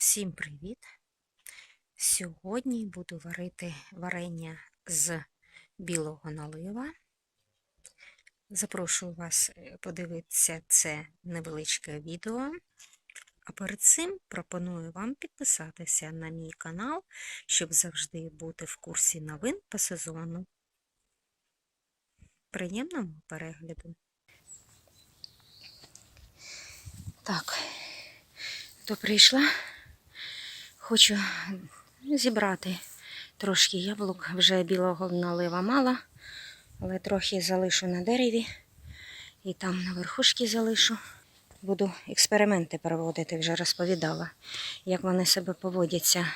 Всім привіт! Сьогодні буду варити варення з білого налива. Запрошую вас е, подивитися це невеличке відео. А перед цим пропоную вам підписатися на мій канал, щоб завжди бути в курсі новин по сезону. Приємного перегляду! Так, то прийшла. Хочу зібрати трошки яблук, вже білого налива мало, але трохи залишу на дереві і там на верхушки залишу. Буду експерименти проводити, вже розповідала, як вони себе поводяться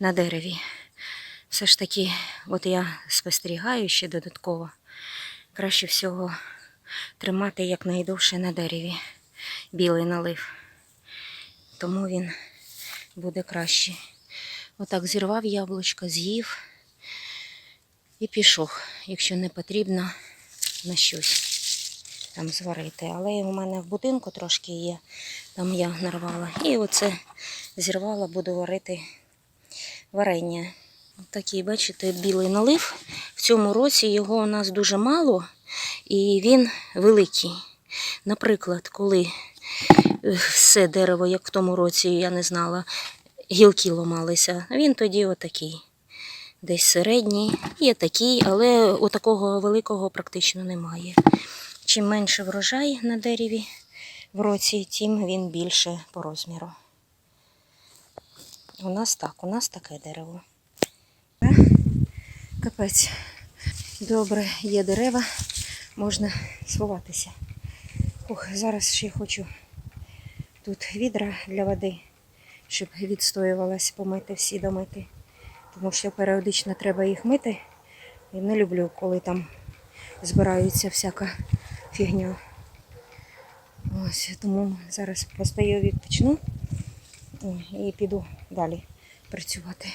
на дереві. Все ж таки, от я спостерігаю ще додатково. Краще всього тримати якнайдовше на дереві білий налив. Тому він буде краще. Отак зірвав яблучко, з'їв і пішов, якщо не потрібно на щось там зварити. Але у мене в будинку трошки є, там я нарвала. І оце зірвала, буду варити варення. Такий, бачите, білий налив. В цьому році його у нас дуже мало і він великий. Наприклад, коли все дерево, як в тому році, я не знала, гілки ломалися. Він тоді отакий. Десь середній, є такий, але отакого великого практично немає. Чим менше врожай на дереві в році, тим він більше по розміру. У нас так, у нас таке дерево. Капець. Добре, є дерева, можна сховатися. Ох, зараз ще хочу тут відра для води, щоб відстоювалась, помити всі домити. Тому що періодично треба їх мити. І не люблю, коли там збирається всяка фігня. Ось, тому зараз постою відпочну і піду далі працювати.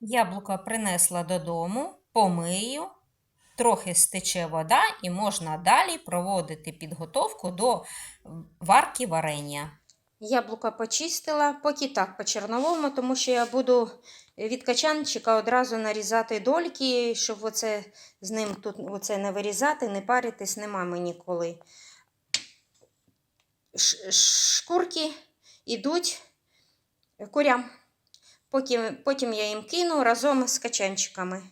Яблука принесла додому, помию, трохи стече вода і можна далі проводити підготовку до варки варення. Яблука почистила, поки так по черновому, тому що я буду від качанчика одразу нарізати дольки, щоб оце, з ним тут оце не вирізати, не паритись, нема мені коли. Шкурки йдуть курям. Потім, потім я їм кину разом з качанчиками.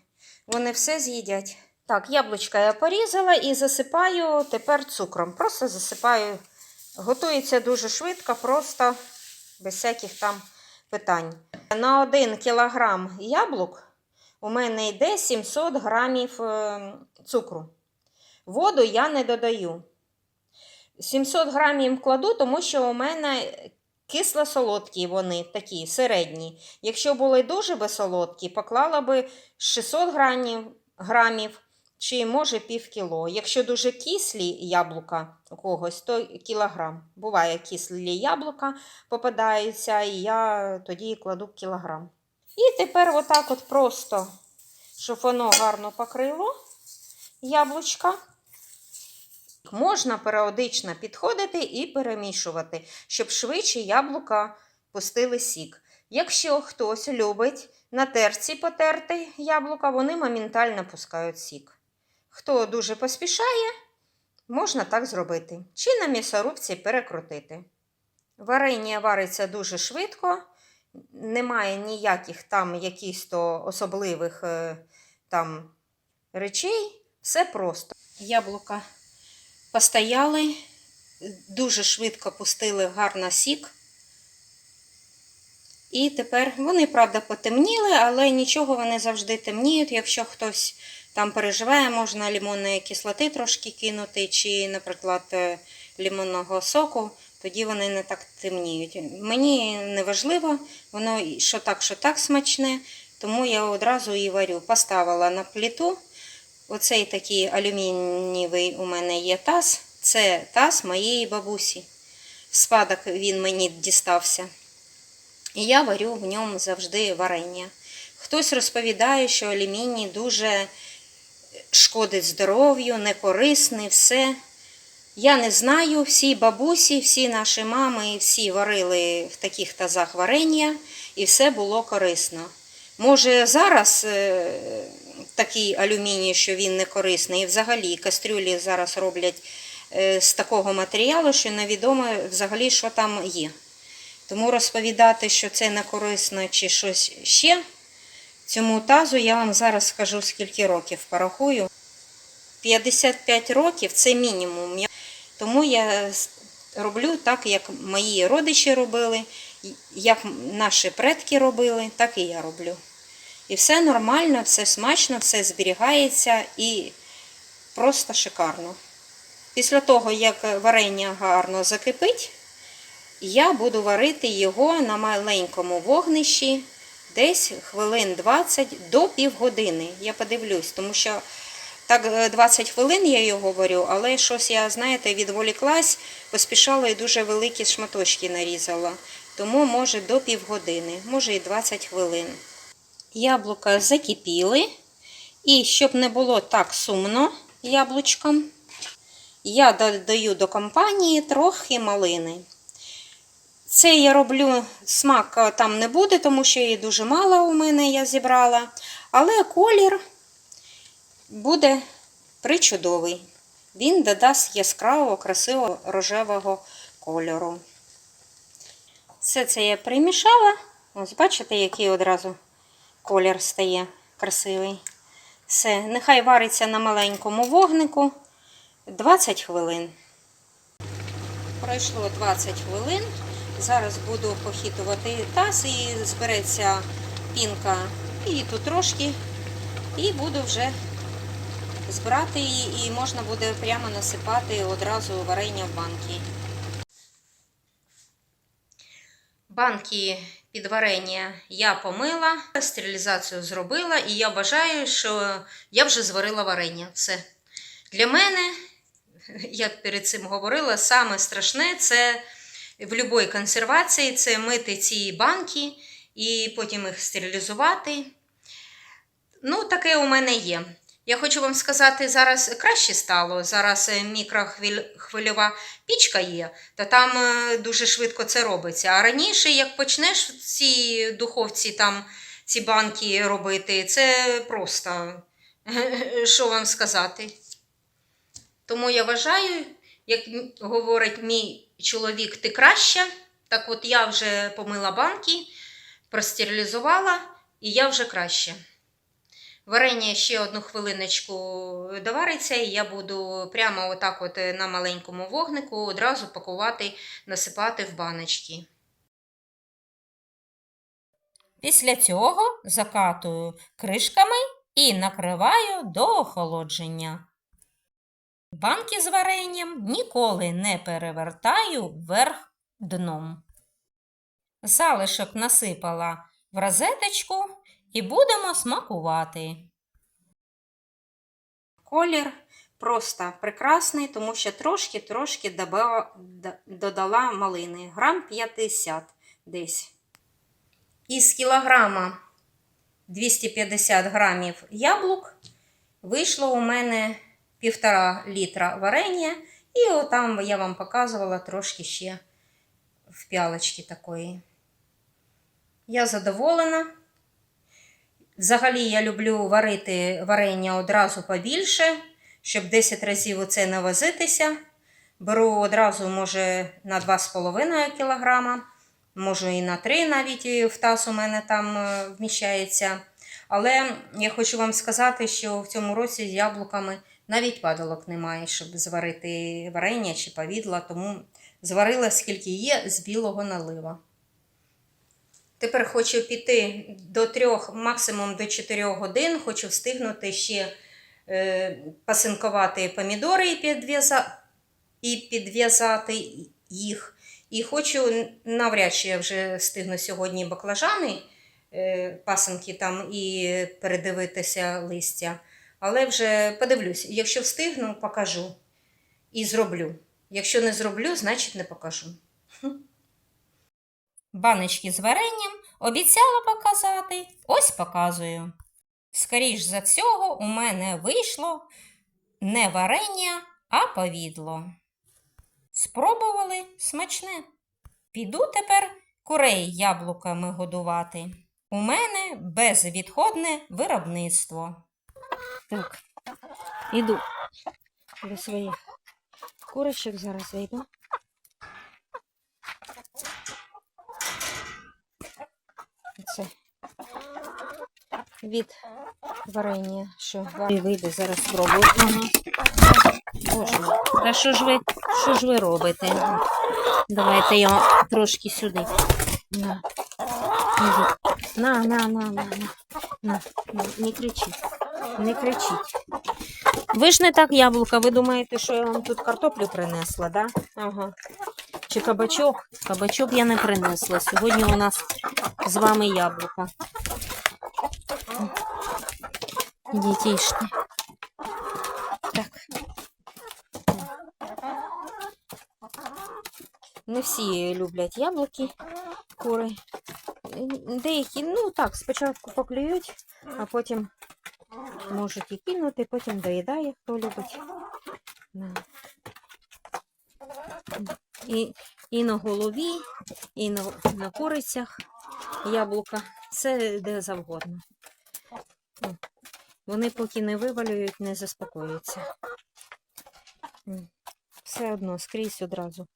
Вони все з'їдять. Так, яблучка я порізала і засипаю тепер цукром. Просто засипаю. Готується дуже швидко, просто без всяких там питань. На 1 кілограм яблук у мене йде 700 грамів е, цукру. Воду я не додаю. 700 грамів кладу, тому що у мене кисло-солодкі вони такі середні. Якщо були дуже би солодкі, поклала би 600 грамів, грамів чи може пів кіло. Якщо дуже кислі яблука у когось, то кілограм. Буває кислі яблука попадаються, і я тоді кладу кілограм. І тепер отак от просто, щоб воно гарно покрило яблучка. Можна періодично підходити і перемішувати, щоб швидше яблука пустили сік. Якщо хтось любить на терці потерти яблука, вони моментально пускають сік. Хто дуже поспішає, можна так зробити. Чи на м'ясорубці перекрутити. Варення вариться дуже швидко, немає ніяких там якісь особливих е, там речей. Все просто. Яблука постояли, дуже швидко пустили гарно сік. І тепер вони, правда, потемніли, але нічого вони завжди темніють. Якщо хтось там переживає, можна лимонної кислоти трошки кинути, чи, наприклад, е, лимонного соку, тоді вони не так темніють. Мені не важливо, воно що так, що так смачне, тому я одразу і варю. Поставила на плиту. Оцей такий алюмінієвий у мене є таз. Це таз моєї бабусі. Спадок він мені дістався. І я варю в ньому завжди варення. Хтось розповідає, що алюміній дуже шкодить здоров'ю, не корисний, все. Я не знаю, всі бабусі, всі наші мами, всі варили в таких тазах варення, і все було корисно. Може, зараз е, такий алюміній, що він не корисний, і взагалі кастрюлі зараз роблять е, з такого матеріалу, що невідомо взагалі, що там є. Тому розповідати, що це не корисно чи щось ще, цьому тазу я вам зараз скажу, скільки років порахую. 55 років це мінімум. Тому я роблю так, як мої родичі робили, як наші предки робили, так і я роблю. І все нормально, все смачно, все зберігається і просто шикарно. Після того, як варення гарно закипить, я буду варити його на маленькому вогнищі десь хвилин 20 до півгодини. Я подивлюсь, тому що так е, 20 хвилин я його варю, але щось я, знаєте, відволіклась, поспішала і дуже великі шматочки нарізала. Тому може до півгодини, може і 20 хвилин. Яблука закипіли. І щоб не було так сумно яблучкам, я додаю до компанії трохи малини. Це я роблю, смак е, там не буде, тому що її дуже мало у мене я зібрала. Але колір буде причудовий. Він додасть яскравого, красивого рожевого кольору. Все це я примішала. Ось бачите, який одразу колір стає красивий. Все, нехай вариться на маленькому вогнику 20 хвилин. Пройшло 20 хвилин. Зараз буду похитувати таз і збереться пінка і тут трошки. І буду вже збирати її, і можна буде прямо насипати одразу варення в банки. Банки під варення я помила, стерилізацію зробила, і я бажаю, що я вже зварила варення. Все. Для мене, я перед цим говорила, саме страшне це в будь-якій консервації це мити ці банки і потім їх стерилізувати. Ну, таке у мене є. Я хочу вам сказати, зараз краще стало. Зараз е, мікрохвильова пічка є, та там е, дуже швидко це робиться. А раніше, як почнеш в цій духовці там ці банки робити, це просто що вам сказати. Тому я вважаю, як говорить мій чоловік, ти краща. Так от я вже помила банки, простерилізувала, і я вже краще. Варення ще одну хвилиночку довариться, і я буду прямо отак от на маленькому вогнику одразу пакувати, насипати в баночки. Після цього закатую кришками і накриваю до охолодження. Банки з варенням ніколи не перевертаю вверх дном. Залишок насипала в розеточку і будемо смакувати. Колір просто прекрасний, тому що трошки-трошки додала малини. Грам 50 десь. Із кілограма 250 грамів яблук вийшло у мене півтора літра варення, і отам я вам показувала трошки ще в пялочці такої. Я задоволена. Взагалі я люблю варити варення одразу побільше, щоб 10 разів оце не возитися. Беру одразу, може, на 2,5 кг, може і на 3 навіть в таз у мене там е, вміщається. Але я хочу вам сказати, що в цьому році з яблуками навіть падалок немає, щоб зварити варення чи повідла, тому зварила скільки є з білого налива. Тепер хочу піти до трьох, максимум до 4 годин. Хочу встигнути ще е, пасинкувати помідори і, підв'яза... і підв'язати їх. І хочу, навряд чи я вже встигну сьогодні баклажани, е, пасинки там і передивитися листя. Але вже подивлюсь, якщо встигну, покажу і зроблю. Якщо не зроблю, значить не покажу. Баночки з варенням обіцяла показати, ось показую. Скоріш за всього, у мене вийшло не варення, а повідло. Спробували смачне. Піду тепер курей яблуками годувати. У мене безвідходне виробництво. Так, іду до своїх курочок зараз зайду. Це від варення, що вам вийде, зараз спробую. Боже, та що ж ви, що ж ви робите? Давайте я трошки сюди. На, на, на, на, на. На, на. Не кричіть. Не кричіть. Ви ж не так яблука, ви думаєте, що я вам тут картоплю принесла, да? Ага. Чи кабачок? Кабачок я не принесла. Сьогодні у нас з вами яблука. Ідіть. Так. Не всі люблять яблуки, кури. Деякі, ну так, спочатку поклюють, а потім можуть і кинути, потім доїдає, хто любить. І, і на голові, і на, на курицях яблука. Все де завгодно. Вони поки не вивалюють, не заспокоюються. Все одно скрізь одразу.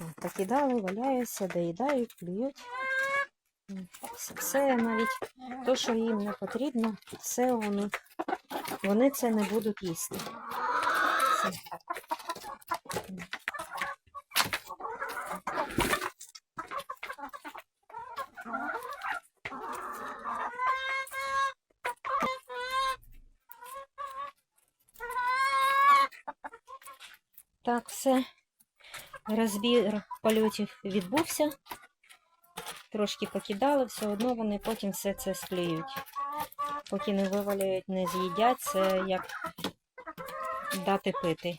О, Покидали, валяються, доїдають, клюють. Все- навіть то, що їм не потрібно, все них. Вони це не будуть їсти. Все. Так, все. Розбір польотів відбувся. Трошки покидали, все одно вони потім все це склеють. Поки не вивалюють, не з'їдять, це як дати пити.